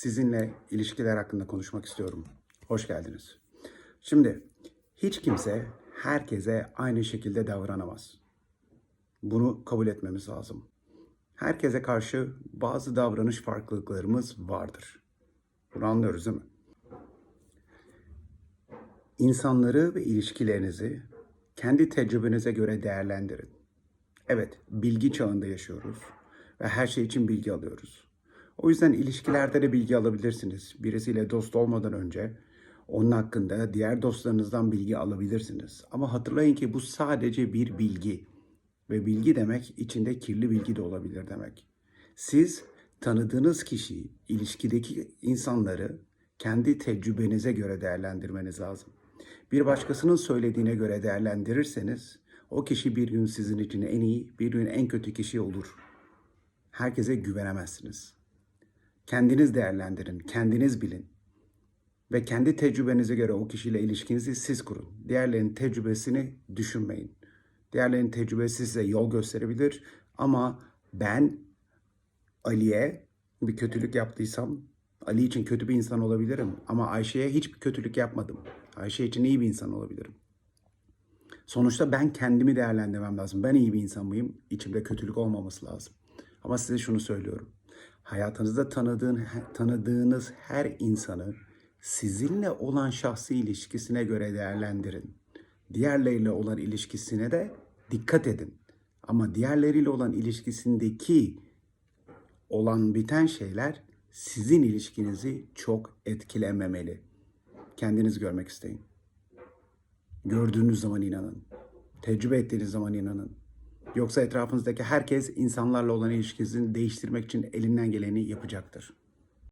sizinle ilişkiler hakkında konuşmak istiyorum. Hoş geldiniz. Şimdi hiç kimse herkese aynı şekilde davranamaz. Bunu kabul etmemiz lazım. Herkese karşı bazı davranış farklılıklarımız vardır. Bunu anlıyoruz değil mi? İnsanları ve ilişkilerinizi kendi tecrübenize göre değerlendirin. Evet, bilgi çağında yaşıyoruz ve her şey için bilgi alıyoruz. O yüzden ilişkilerde de bilgi alabilirsiniz. Birisiyle dost olmadan önce onun hakkında diğer dostlarınızdan bilgi alabilirsiniz. Ama hatırlayın ki bu sadece bir bilgi. Ve bilgi demek içinde kirli bilgi de olabilir demek. Siz tanıdığınız kişiyi, ilişkideki insanları kendi tecrübenize göre değerlendirmeniz lazım. Bir başkasının söylediğine göre değerlendirirseniz o kişi bir gün sizin için en iyi, bir gün en kötü kişi olur. Herkese güvenemezsiniz. Kendiniz değerlendirin, kendiniz bilin. Ve kendi tecrübenize göre o kişiyle ilişkinizi siz kurun. Diğerlerinin tecrübesini düşünmeyin. Diğerlerinin tecrübesi size yol gösterebilir ama ben Ali'ye bir kötülük yaptıysam Ali için kötü bir insan olabilirim ama Ayşe'ye hiçbir kötülük yapmadım. Ayşe için iyi bir insan olabilirim. Sonuçta ben kendimi değerlendirmem lazım. Ben iyi bir insan mıyım? İçimde kötülük olmaması lazım. Ama size şunu söylüyorum. Hayatınızda tanıdığın, tanıdığınız her insanı sizinle olan şahsi ilişkisine göre değerlendirin. Diğerleriyle olan ilişkisine de dikkat edin. Ama diğerleriyle olan ilişkisindeki olan biten şeyler sizin ilişkinizi çok etkilememeli. Kendiniz görmek isteyin. Gördüğünüz zaman inanın. Tecrübe ettiğiniz zaman inanın. Yoksa etrafınızdaki herkes insanlarla olan ilişkisini değiştirmek için elinden geleni yapacaktır.